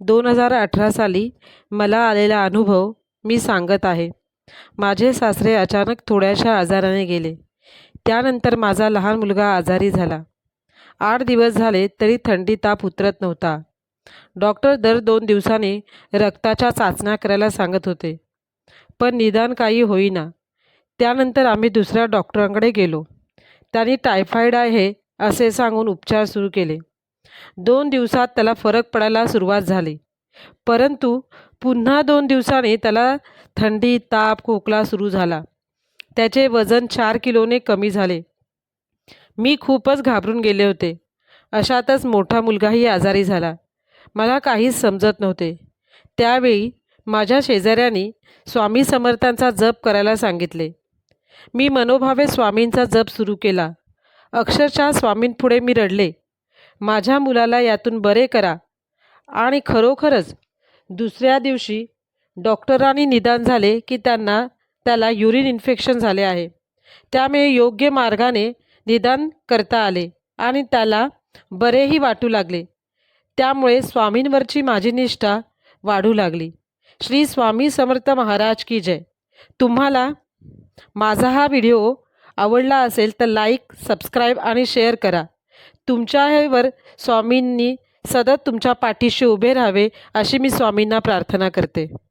दोन हजार अठरा साली मला आलेला अनुभव मी सांगत आहे. माझे सासरे अचानक थोड्याशा आजाराने गेले. त्यानंतर माझा लहान मुलगा आजारी झाला. आठ दिवस झाले तरी थंडी ताप उतरत नव्हता. डॉक्टर दर दोन दिवसांनी रक्ताच्या चाचण्या करायला सांगत होते. पण निदान काही होईना. त्यानंतर आम्ही दुसऱ्या डॉक्टरांकडे गेलो. त्यांनी टायफॉईड आहे असे सांगून उपचार सुरू केले. दोन दिवसात त्याला फरक पडायला सुरुवात झाली. परंतु पुन्हा दोन दिवसाने त्याला थंडी ताप खोकला सुरू झाला. त्याचे वजन चार किलोने कमी झाले. मी खूपच घाबरून गेले होते. अशातच मोठा मुलगाही आजारी झाला. मला काहीच समजत नव्हते. त्यावेळी माझ्या शेजाऱ्यांनी स्वामी समर्थांचा जप करायला सांगितले. मी मनोभावे स्वामींचा जप सुरू केला. अक्षरशः स्वामींपुढे मी रडले. माझ्या मुलाला यातून बरे करा. आणि खरोखरच दुसऱ्या दिवशी डॉक्टरांनी निदान झाले की त्यांना त्याला युरिन इन्फेक्शन झाले आहे. त्यामुळे योग्य मार्गाने निदान करता आले आणि त्याला बरेही वाटू लागले. त्यामुळे स्वामींवरची माझी निष्ठा वाढू लागली. श्री स्वामी समर्थ महाराज की जय. तुम्हाला माझा हा व्हिडिओ आवडला असेल तर लाईक सबस्क्राईब आणि शेअर करा. तुमच्यावर स्वामींनी सतत तुमच्या पाठीशी उभे राहावे अशी मी स्वामींना प्रार्थना करते.